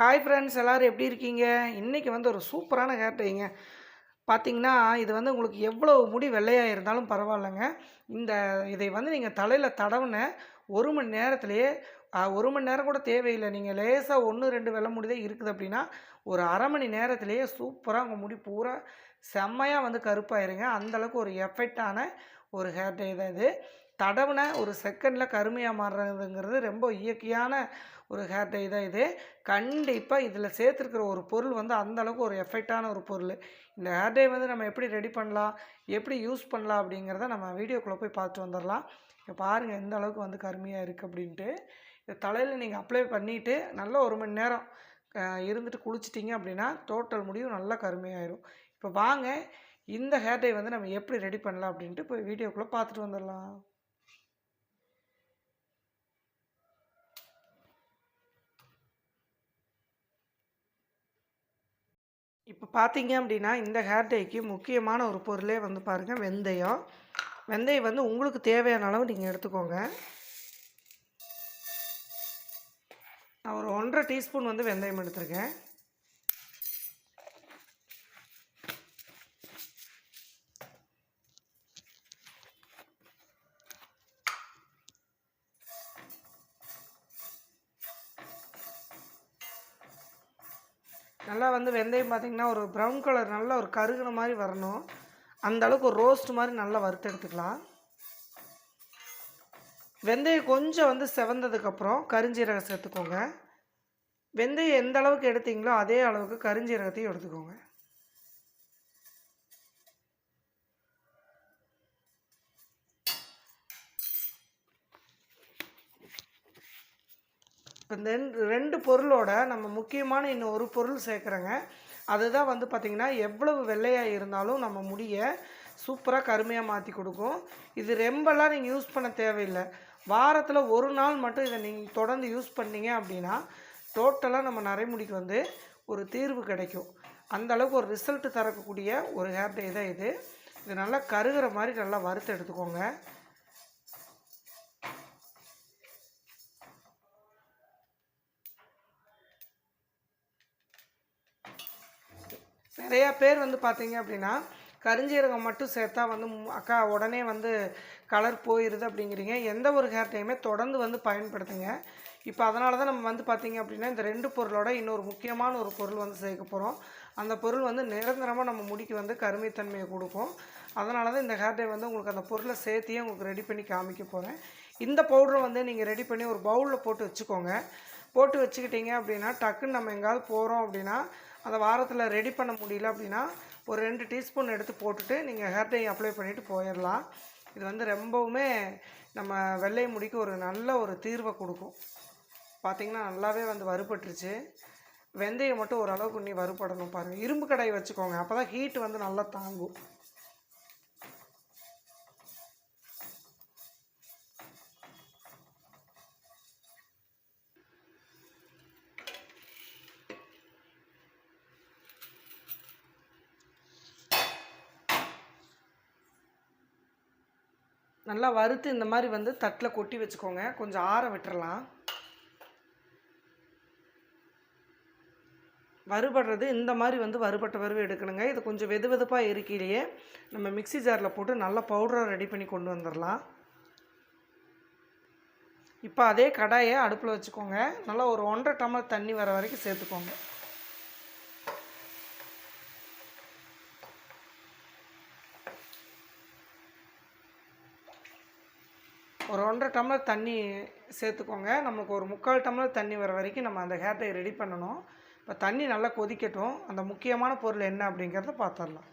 Hi friends எல்லோரும் எப்படி இருக்கீங்க? இன்றைக்கி வந்து ஒரு சூப்பரான ஹேர் டைங்க பார்த்தீங்கன்னா இது வந்து உங்களுக்கு எவ்வளோ முடி வெள்ளையாக இருந்தாலும் பரவாயில்லைங்க. இந்த இதை வந்து நீங்கள் தலையில் தடவுன ஒரு மணி நேரத்துலேயே ஒரு மணி நேரம் கூட தேவையில்லை. நீங்கள் லேசாக ஒன்று ரெண்டு வெள்ளை முடி தான் இருக்குது அப்படின்னா ஒரு அரை மணி நேரத்துலேயே சூப்பராக உங்கள் முடி பூரா செம்மையாக வந்து கருப்பாயிருங்க. அந்தளவுக்கு ஒரு எஃபெக்டான ஒரு ஹேர் டை தான் இது. தடவுன ஒரு செகண்டில் கருமையாக மாறுறதுங்கிறது ரொம்ப இயற்கையான ஒரு ஹேர் டை தான் இது. கண்டிப்பாக இதில் சேர்த்துருக்கிற ஒரு பொருள் வந்து அந்தளவுக்கு ஒரு எஃபெக்டான ஒரு பொருள். இந்த ஹேர் டை வந்து நம்ம எப்படி ரெடி பண்ணலாம் எப்படி யூஸ் பண்ணலாம் அப்படிங்கிறத நம்ம வீடியோக்குள்ளே போய் பார்த்துட்டு வந்துடலாம் இப்போ பாருங்கள் எந்த அளவுக்கு வந்து கருமையாக இருக்குது அப்படின்ட்டு. இதை தலையில் நீங்கள் அப்ளை பண்ணிவிட்டு நல்லா ஒரு மணி நேரம் இருந்துட்டு குளிச்சிட்டிங்க அப்படின்னா டோட்டல் முடியும் நல்லா கருமையாயிரும். இப்போ வாங்க இந்த ஹேர் டை வந்து நம்ம எப்படி ரெடி பண்ணலாம் அப்படின்ட்டு போய் வீடியோக்குள்ளே பார்த்துட்டு வந்துடலாம் இப்போ பார்த்தீங்க அப்படின்னா இந்த ஹேர் டைக்கு முக்கியமான ஒரு பொருளே வந்து பாருங்கள் வெந்தயம். வெந்தயம் வந்து உங்களுக்கு தேவையான அளவு நீங்கள் எடுத்துக்கோங்க. நான் ஒரு ஒன்றரை டீஸ்பூன் வந்து வெந்தயம் எடுத்திருக்கேன். நல்லா வந்து வெந்தயம் பார்த்திங்கன்னா ஒரு ப்ரௌன் கலர் நல்லா ஒரு கருகுன மாதிரி வரணும். அந்த அளவுக்கு ஒரு ரோஸ்ட் மாதிரி நல்லா வறுத்து எடுத்துக்கலாம். வெந்தயம் கொஞ்சம் வந்து செவந்ததுக்கப்புறம் கருஞ்சீரகம் சேர்த்துக்கோங்க. வெந்தயம் எந்த அளவுக்கு எடுத்தீங்களோ அதே அளவுக்கு கருஞ்சீரகத்தையும் எடுத்துக்கோங்க. இப்போ இந்த ரெண்டு பொருளோட நம்ம முக்கியமான இன்னும் ஒரு பொருள் சேர்க்குறோங்க. அதுதான் வந்து பார்த்திங்கன்னா எவ்வளவு வெள்ளையாக இருந்தாலும் நம்ம முடியை சூப்பராக கருமையாக மாற்றி கொடுக்கும். இது ரொம்பலாம் நீங்கள் யூஸ் பண்ண தேவையில்லை. வாரத்தில் ஒரு நாள் மட்டும் இதை நீங்கள் தொடர்ந்து யூஸ் பண்ணீங்க அப்படின்னா டோட்டலாக நம்ம நரைமுடிக்கு வந்து ஒரு தீர்வு கிடைக்கும். அந்த அளவுக்கு ஒரு ரிசல்ட் தரக்கூடிய ஒரு ஹேர் டே தான் இது. இது நல்லா கருகிற மாதிரி நல்லா வறுத்து எடுத்துக்கோங்க. நிறையா பேர் வந்து பார்த்தீங்க அப்படின்னா கருஞ்சீரகம் மட்டும் சேர்த்தா வந்து அக்கா உடனே வந்து கலர் போயிடுது அப்படிங்கிறீங்க. எந்த ஒரு ஹேர் டைமே தொடர்ந்து வந்து பயன்படுத்துங்க. இப்போ அதனால தான் நம்ம வந்து பார்த்தீங்க அப்படின்னா இந்த ரெண்டு பொருளோட இன்னொரு முக்கியமான ஒரு பொருள் வந்து சேர்க்க போகிறோம் அந்த பொருள் வந்து நிரந்தரமாக நம்ம முடிக்கு வந்து கருமைத்தன்மையை கொடுக்கும். அதனால தான் இந்த ஹேர் டை வந்து உங்களுக்கு அந்த பொருளை சேர்த்தியே உங்களுக்கு ரெடி பண்ணி காமிக்க போகிறேன் இந்த பவுடரை வந்து நீங்கள் ரெடி பண்ணி ஒரு பவுலில் போட்டு வச்சுக்கோங்க. போட்டு வச்சுக்கிட்டீங்க அப்படின்னா டக்குன்னு நம்ம எங்கேயாவது போகிறோம் அப்படின்னா அந்த வாரத்தில் ரெடி பண்ண முடியல அப்படின்னா ஒரு ரெண்டு டீஸ்பூன் எடுத்து போட்டுட்டு நீங்கள் ஹேர் டை அப்ளை பண்ணிவிட்டு போயிடலாம் இது வந்து ரொம்பவுமே நம்ம வெள்ளை முடிக்கு ஒரு நல்ல ஒரு தீர்வை கொடுக்கும். பார்த்தீங்கன்னா நல்லாவே வந்து வறுபட்டுருச்சு. வெந்தயம் மட்டும் ஓரளவுக்கு நீ வறுபடணும் பாருங்கள் இரும்பு கடாய் வச்சுக்கோங்க. அப்போ தான் ஹீட் வந்து நல்லா தாங்கும். நல்லா வறுத்து இந்த மாதிரி வந்து தட்டில் கொட்டி வச்சுக்கோங்க. கொஞ்சம் ஆற விட்டுறலாம். வறுபடுறது இந்த மாதிரி வந்து வறுபட்ட வறுவு எடுக்கணுங்க. இது கொஞ்சம் வெது வெதுப்பாக இருக்கையிலேயே நம்ம மிக்ஸி ஜாரில் போட்டு நல்லா பவுடரை ரெடி பண்ணி கொண்டு வந்துடலாம் இப்போ அதே கடாயை அடுப்பில் வச்சுக்கோங்க. நல்லா ஒரு ஒன்றரை டம்ளர் தண்ணி வர வரைக்கும் சேர்த்துக்கோங்க ஒரு ஒன்றரை டம்ளர் தண்ணி சேர்த்துக்கோங்க. நமக்கு ஒரு முக்கால் டம்ளர் தண்ணி வர வரைக்கும் நம்ம அந்த ஹேர் டை ரெடி பண்ணணும். இப்போ தண்ணி நல்லா கொதிக்கட்டும். அந்த முக்கியமான பொருள் என்ன அப்படிங்கிறத பார்த்துடலாம்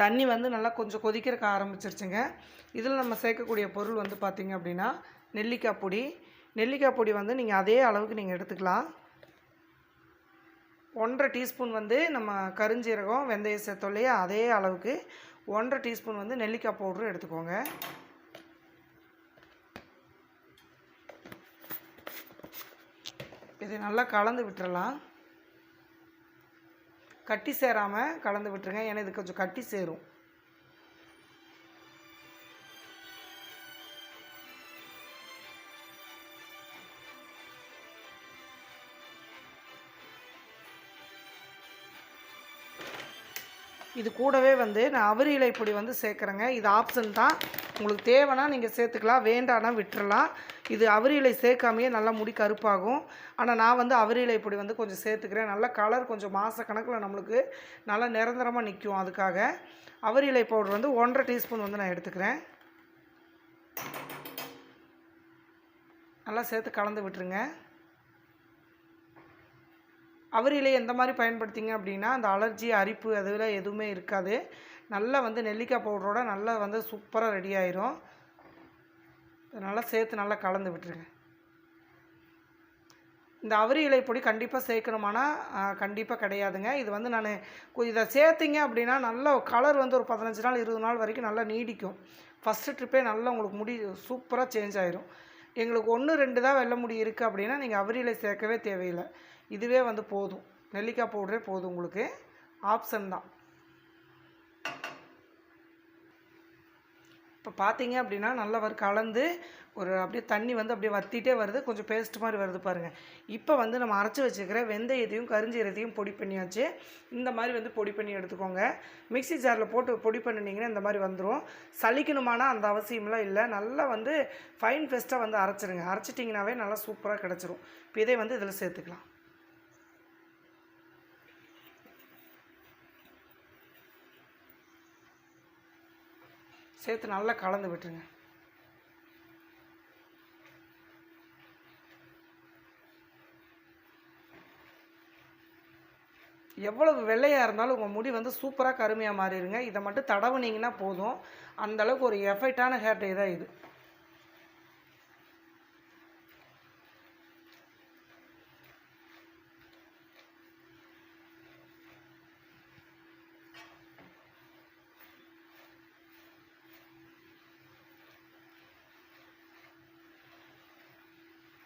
தண்ணி வந்து நல்லா கொஞ்சம் கொதிக்கிறக்க ஆரம்பிச்சிருச்சுங்க. இதில் நம்ம சேர்க்கக்கூடிய பொருள் வந்து பார்த்திங்க அப்படின்னா நெல்லிக்காய் பொடி. நெல்லிக்காய் பொடி வந்து நீங்கள் அதே அளவுக்கு நீங்கள் எடுத்துக்கலாம். ஒன்றரை டீஸ்பூன் வந்து நம்ம கருஞ்சீரகம் வெந்தயம் சேர்த்தோம் இல்லையா அதே அளவுக்கு ஒன்றரை டீஸ்பூன் வந்து நெல்லிக்காய் பவுட்ரு எடுத்துக்கோங்க. இதை நல்லா கலந்து விட்டுறலாம். கட்டி சேராமல் கலந்து விட்டுருங்க. ஏன்னா இது கொஞ்சம் கட்டி சேரும். இது கூடவே வந்து நான் அவரி இலைப்பொடி பொடி வந்து சேர்க்குறேங்க. இது ஆப்ஷன் தான். உங்களுக்கு தேவைன்னா நீங்கள் சேர்த்துக்கலாம். வேண்டான்னா விட்டுறலாம். இது அவரி இலை சேர்க்காமையே நல்லா முடி கருப்பாகும். ஆனால் நான் வந்து அவரி இலைப்பொடி பொடி வந்து கொஞ்சம் சேர்த்துக்கிறேன். நல்லா கலர் கொஞ்சம் மாதக்கணக்கில் நம்மளுக்கு நல்லா நிரந்தரமாக நிற்கும் அதுக்காக. அவரி இலை பவுடர் வந்து ஒன்றரை டீஸ்பூன் வந்து நான் எடுத்துக்கிறேன். நல்லா சேர்த்து கலந்து விட்டுருங்க. அவரிலே எந்த மாதிரி பயன்படுத்திங்க அப்படின்னா அந்த அலர்ஜி அரிப்பு அதில் எதுவுமே இருக்காது. நல்லா வந்து நெல்லிக்காய் பவுடரோட நல்லா வந்து சூப்பராக ரெடி ஆயிரும். நல்லா சேர்த்து நல்லா கலந்து விட்டுருங்க. இந்த அவரி இலை பொடி கண்டிப்பாக சேர்க்கணுமானா கண்டிப்பாக கிடையாதுங்க. இது வந்து நான் இதை சேர்த்திங்க அப்படின்னா நல்ல கலர் வந்து ஒரு பதினஞ்சு நாள் இருபது நாள் வரைக்கும் நல்லா நீடிக்கும். ஃபஸ்ட்டு ட்ரிப்பே நல்லா உங்களுக்கு முடி சூப்பராக சேஞ்ச் ஆயிரும். எங்களுக்கு ஒன்று ரெண்டு தான் வெள்ளை முடி இருக்குது அப்படின்னா நீங்கள் அவரி இலை சேர்க்கவே தேவையில்லை. இதுவே வந்து போதும். நெல்லிக்காய் பவுடரே போதும் உங்களுக்கு. ஆப்ஷன் தான். இப்போ பார்த்தீங்க அப்படின்னா நல்லா வரு கலந்து ஒரு அப்படியே தண்ணி வந்து அப்படியே வத்திட்டே வருது. கொஞ்சம் பேஸ்ட் மாதிரி வருது பாருங்கள் இப்போ வந்து நம்ம அரைச்சி வச்சுக்கிற வெந்தயத்தையும் கரிஞ்சீரத்தையும் பொடி பண்ணியாச்சு. இந்த மாதிரி வந்து பொடி பண்ணி எடுத்துக்கோங்க. மிக்ஸி ஜாரில் போட்டு பொடி பண்ணினீங்கன்னா இந்த மாதிரி வந்துடும் சளிக்கணுமானா அந்த அவசியம்லாம் இல்லை. நல்லா வந்து ஃபைன் ஃபெஸ்ட்டாக வந்து அரைச்சிருங்க. அரைச்சிட்டிங்கனாவே நல்லா சூப்பராக கிடச்சிரும். இப்போ இதை வந்து இதில் சேர்த்துக்கலாம். சேர்த்து நல்லா கலந்து விட்டுருங்க. எவ்வளவு வெள்ளையாக இருந்தாலும் உங்கள் முடி வந்து சூப்பராக கருமையாக மாறிடுங்க. இதை மட்டும் தடவுனீங்கன்னா போதும். அந்தளவுக்கு ஒரு எஃபெக்டான ஹேர் டே தான் இது.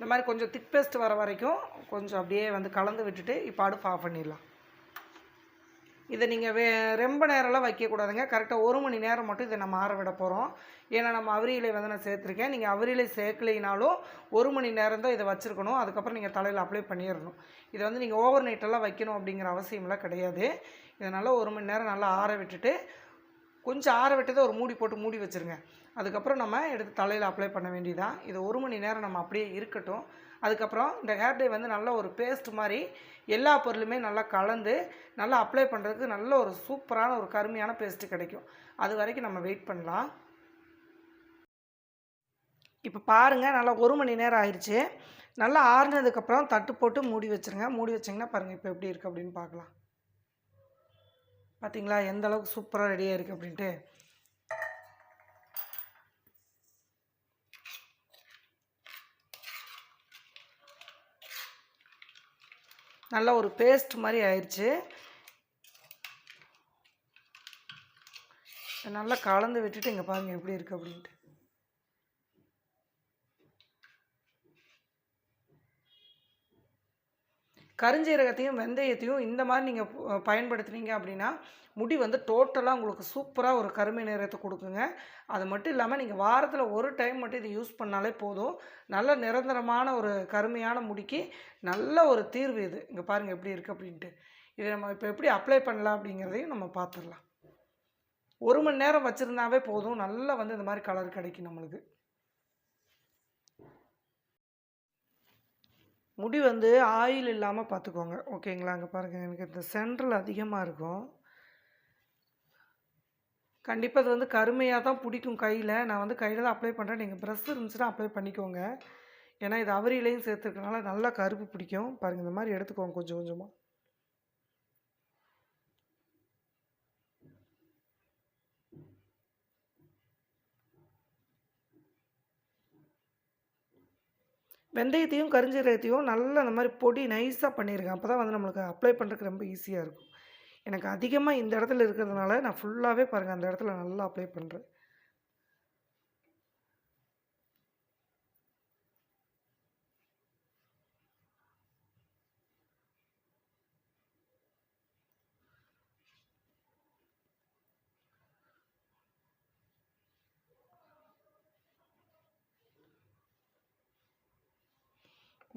இந்த மாதிரி கொஞ்சம் திக் பேஸ்ட் வர வரைக்கும் கொஞ்சம் அப்படியே வந்து கலந்து விட்டுட்டு இப்போ அடுப்பு ஆஃப் பண்ணிடலாம். இதை நீங்கள் வே ரொம்ப நேரம்லாம் வைக்கக்கூடாதுங்க. கரெக்டாக ஒரு மணி நேரம் மட்டும் இதை நம்ம ஆற விட போகிறோம் ஏன்னா நம்ம அவரியிலை வந்து நான் சேர்த்துருக்கேன். நீங்கள் அவரியிலை சேர்க்கலைனாலும் ஒரு மணி நேரம் தான் இதை வச்சுருக்கணும். அதுக்கப்புறம் நீங்கள் தலையில் அப்ளை பண்ணிடணும். இதை வந்து நீங்கள் ஓவர் நைட்டெல்லாம் வைக்கணும் அப்படிங்கிற அவசியம்லாம் கிடையாது. இதனால் ஒரு மணி நேரம் நல்லா ஆற விட்டுட்டு கொஞ்சம் ஆற விட்டதை ஒரு மூடி போட்டு மூடி வச்சுருங்க. அதுக்கப்புறம் நம்ம எடுத்து தலையில் அப்ளை பண்ண வேண்டியதான் இது ஒரு மணி நேரம் நம்ம அப்படியே இருக்கட்டும். அதுக்கப்புறம் இந்த ஹேர் டே வந்து நல்ல ஒரு பேஸ்ட் மாதிரி எல்லா பொருளுமே நல்லா கலந்து நல்லா அப்ளை பண்ணுறதுக்கு நல்ல ஒரு சூப்பரான ஒரு கருமையான பேஸ்ட்டு கிடைக்கும். அது வரைக்கும் நம்ம வெயிட் பண்ணலாம். இப்போ பாருங்கள் நல்லா ஒரு மணி நேரம் ஆயிடுச்சு நல்லா ஆறுனதுக்கப்புறம் தட்டு போட்டு மூடி வச்சுருங்க. மூடி வச்சிங்கன்னா பாருங்கள் இப்போ எப்படி இருக்குது அப்படின்னு பார்க்கலாம். பார்த்தீங்களா எந்த அளவுக்கு சூப்பராக ரெடியாக இருக்குது அப்படின்ட்டு. நல்லா ஒரு பேஸ்ட் மாதிரி ஆயிடுச்சு நல்லா கலந்து விட்டுட்டு இங்கே பாருங்கள் எப்படி இருக்குது அப்படின்ட்டு. கருஞ்சீரகத்தையும் வெந்தயத்தையும் இந்த மாதிரி நீங்கள் பயன்படுத்துனீங்க அப்படின்னா முடி வந்து டோட்டலாக உங்களுக்கு சூப்பராக ஒரு கருமை நிறத்தை கொடுக்குங்க. அது மட்டும் இல்லாமல் நீங்கள் வாரத்தில் ஒரு டைம் மட்டும் இதை யூஸ் பண்ணாலே போதும். நல்ல நிரந்தரமான ஒரு கருமையான முடிக்கு நல்ல ஒரு தீர்வு இது. இங்கே பாருங்கள் எப்படி இருக்குது அப்படின்ட்டு. இதை நம்ம இப்போ எப்படி அப்ளை பண்ணலாம் அப்படிங்கிறதையும் நம்ம பார்த்துடலாம் ஒரு மணி நேரம் வச்சுருந்தாவே போதும். நல்லா வந்து இந்த மாதிரி கலர் கிடைக்கும் நம்மளுக்கு. முடி வந்து ஆயில் இல்லாமல் பார்த்துக்கோங்க ஓகேங்களா அங்கே பாருங்கள் எனக்கு இந்த சென்ட்ரல் அதிகமாக இருக்கும். கண்டிப்பாக அது வந்து கருமையாக தான் பிடிக்கும் கையில். நான் வந்து கையில் தான் அப்ளை பண்ணுறேன் நீங்கள் ப்ரெஷ் இருந்துச்சுன்னா அப்ளை பண்ணிக்கோங்க. ஏன்னா இது அவரிலையும் சேர்த்துருக்கனால நல்லா கருப்பு பிடிக்கும். பாருங்கள் இந்த மாதிரி எடுத்துக்கோங்க கொஞ்சம் கொஞ்சமாக வெந்தயத்தையும் கரிஞ்சீரகத்தையும் நல்லா அந்த மாதிரி பொடி நைஸாக பண்ணியிருக்கேன் அப்போ தான் வந்து நம்மளுக்கு அப்ளை பண்ணுறதுக்கு ரொம்ப ஈஸியாக இருக்கும். எனக்கு அதிகமாக இந்த இடத்துல இருக்கிறதுனால நான் ஃபுல்லாகவே பாருங்கள் அந்த இடத்துல நல்லா அப்ளை பண்ணுறேன்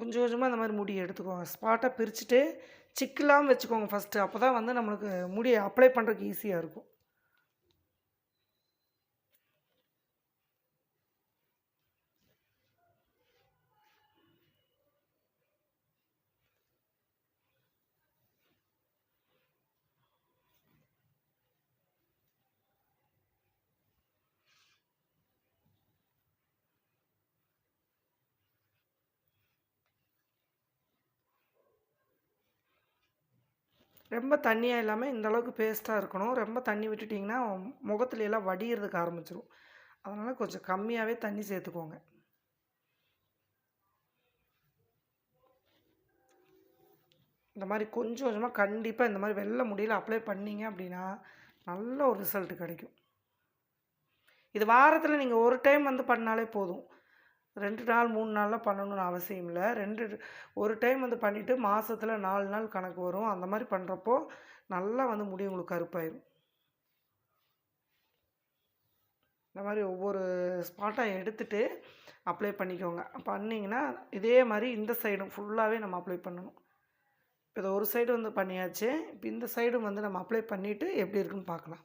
கொஞ்சம் கொஞ்சமாக இந்த மாதிரி முடியை எடுத்துக்கோங்க. ஸ்பாட்டாக பிரிச்சுட்டு சிக்கில்லாமல் வச்சுக்கோங்க ஃபஸ்ட்டு அப்போ தான் வந்து நம்மளுக்கு முடியை அப்ளை பண்ணுறதுக்கு ஈஸியாக இருக்கும். ரொம்ப தண்ணியாக இல்லாமல் இந்த அளவுக்கு பேஸ்ட்டாக இருக்கணும். ரொம்ப தண்ணி விட்டுட்டிங்கன்னா முகத்துல எல்லாம் வடிகிறதுக்கு ஆரம்பிச்சிடும் அதனால் கொஞ்சம் கம்மியாகவே தண்ணி சேர்த்துக்கோங்க. இந்த மாதிரி கொஞ்சம் கொஞ்சமாக கண்டிப்பாக இந்த மாதிரி வெள்ளை முடியல அப்ளை பண்ணீங்க அப்படின்னா நல்ல ஒரு ரிசல்ட் கிடைக்கும். இது வாரத்தில் நீங்கள் ஒரு டைம் வந்து பண்ணாலே போதும். ரெண்டு நாள் மூணு நாளில் பண்ணணும்னு அவசியம் இல்லை. ரெண்டு ஒரு டைம் வந்து பண்ணிவிட்டு மாதத்தில் நாலு நாள் கணக்கு வரும். அந்த மாதிரி பண்ணுறப்போ நல்லா வந்து முடி உங்களுக்கு கருப்பாயிரும். இந்த மாதிரி ஒவ்வொரு ஸ்பாட்டாக எடுத்துகிட்டு அப்ளை பண்ணிக்கோங்க. பண்ணிங்கன்னா இதே மாதிரி இந்த சைடும் ஃபுல்லாகவே நம்ம அப்ளை பண்ணணும். இப்போ இதை ஒரு சைடு வந்து பண்ணியாச்சு. இப்போ இந்த சைடும் வந்து நம்ம அப்ளை பண்ணிவிட்டு எப்படி இருக்குன்னு பார்க்கலாம்.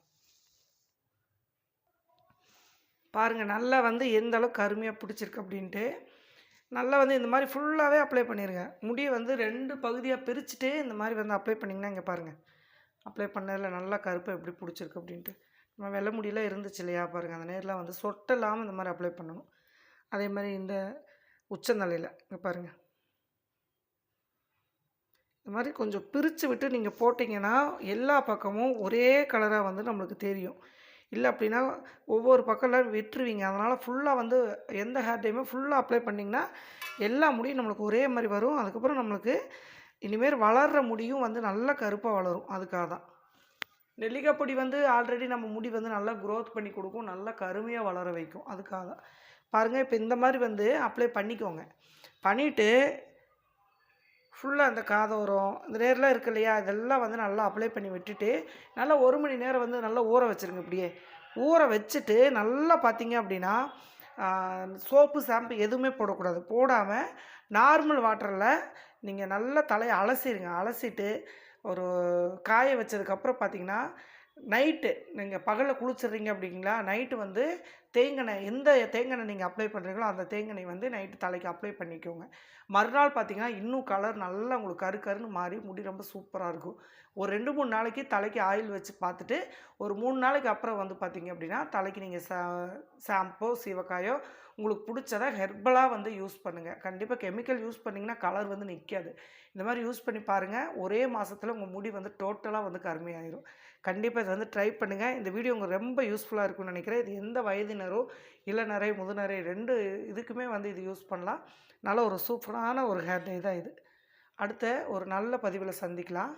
பாருங்கள் நல்லா வந்து எந்த அளவுக்கு கருமையாக பிடிச்சிருக்கு அப்படின்ட்டு. நல்லா வந்து இந்த மாதிரி ஃபுல்லாகவே அப்ளை பண்ணிடுங்க முடியை வந்து ரெண்டு பகுதியாக பிரிச்சுட்டு இந்த மாதிரி வந்து அப்ளை பண்ணிங்கன்னா இங்கே பாருங்கள் அப்ளை பண்ணதில் நல்லா கருப்பு எப்படி பிடிச்சிருக்கு அப்படின்ட்டு. நம்ம வெள்ளை முடியெல்லாம் இருந்துச்சு இல்லையா பாருங்கள் அந்த நேரில் வந்து சொட்டலாமல் இந்த மாதிரி அப்ளை பண்ணணும். அதே மாதிரி இந்த உச்சந்தலையில் இங்கே பாருங்கள் இந்த மாதிரி கொஞ்சம் பிரித்து விட்டு நீங்கள் போட்டிங்கன்னா எல்லா பக்கமும் ஒரே கலராக வந்து நம்மளுக்கு தெரியும். இல்லை அப்படின்னா ஒவ்வொரு பக்கம்லாம் விட்டுருவீங்க அதனால் ஃபுல்லாக வந்து எந்த ஹேர் டைமே ஃபுல்லாக அப்ளை பண்ணிங்கன்னா எல்லா முடியும் நம்மளுக்கு ஒரே மாதிரி வரும். அதுக்கப்புறம் நம்மளுக்கு இனிமேல் வளர்கிற முடியும் வந்து நல்லா கருப்பாக வளரும். அதுக்காக தான். நெல்லிக்காய் பொடி வந்து ஆல்ரெடி நம்ம முடி வந்து நல்லா க்ரோத் பண்ணி கொடுக்கும். நல்லா கருமையாக வளர வைக்கும். அதுக்காக தான். பாருங்கள் இப்போ இந்த மாதிரி வந்து அப்ளை பண்ணிக்கோங்க. பண்ணிவிட்டு ஃபுல்லாக அந்த காதோரம் இந்த நேரெலாம் இருக்கு இல்லையா? இதெல்லாம் வந்து நல்லா அப்ளை பண்ணி விட்டுட்டு நல்லா ஒரு மணி நேரம் வந்து நல்லா ஊற வச்சுருங்க இப்படியே. ஊற வச்சுட்டு நல்லா பார்த்தீங்க அப்படின்னா சோப்பு ஷாம்பு எதுவுமே போடக்கூடாது. போடாமல் நார்மல் வாட்டரில் நீங்கள் நல்லா தலையை அலசிடுங்க அலசிட்டு ஒரு காய வச்சதுக்கப்புறம் பார்த்தீங்கன்னா நைட்டு நீங்கள் பகலில் குளிச்சிடுறீங்க அப்படிங்களா நைட்டு வந்து தேங்காய் எந்த தேங்கனை நீங்கள் அப்ளை பண்ணுறீங்களோ அந்த தேங்கனை வந்து நைட்டு தலைக்கு அப்ளை பண்ணிக்கோங்க. மறுநாள் பார்த்தீங்கன்னா இன்னும் கலர் நல்லா உங்களுக்கு கரு கருன்னு மாறி முடி ரொம்ப சூப்பராக இருக்கும். ஒரு ரெண்டு மூணு நாளைக்கு தலைக்கு ஆயில் வச்சு பார்த்துட்டு ஒரு மூணு நாளைக்கு அப்புறம் வந்து பார்த்தீங்க அப்படின்னா தலைக்கு நீங்கள் சா ஷாம்போ சீவக்காயோ உங்களுக்கு பிடிச்சதை ஹெர்பலாக வந்து யூஸ் பண்ணுங்கள் கண்டிப்பாக கெமிக்கல் யூஸ் பண்ணிங்கன்னா கலர் வந்து நிற்காது இந்த மாதிரி யூஸ் பண்ணி பாருங்கள் ஒரே மாதத்தில் உங்கள் முடி வந்து டோட்டலாக வந்து கருமையாயிரும். கண்டிப்பாக இதை வந்து ட்ரை பண்ணுங்கள் இந்த வீடியோ உங்களுக்கு ரொம்ப யூஸ்ஃபுல்லாக இருக்கும்னு நினைக்கிறேன். இது எந்த வயதினரோ இளநரை முதுநரை ரெண்டு இதுக்குமே வந்து இது யூஸ் பண்ணலாம். நல்ல ஒரு சூப்பரான ஒரு ஹேர் டே தான் இது. அடுத்த ஒரு நல்ல பதிவில் சந்திக்கலாம்.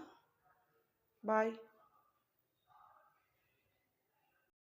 பாய்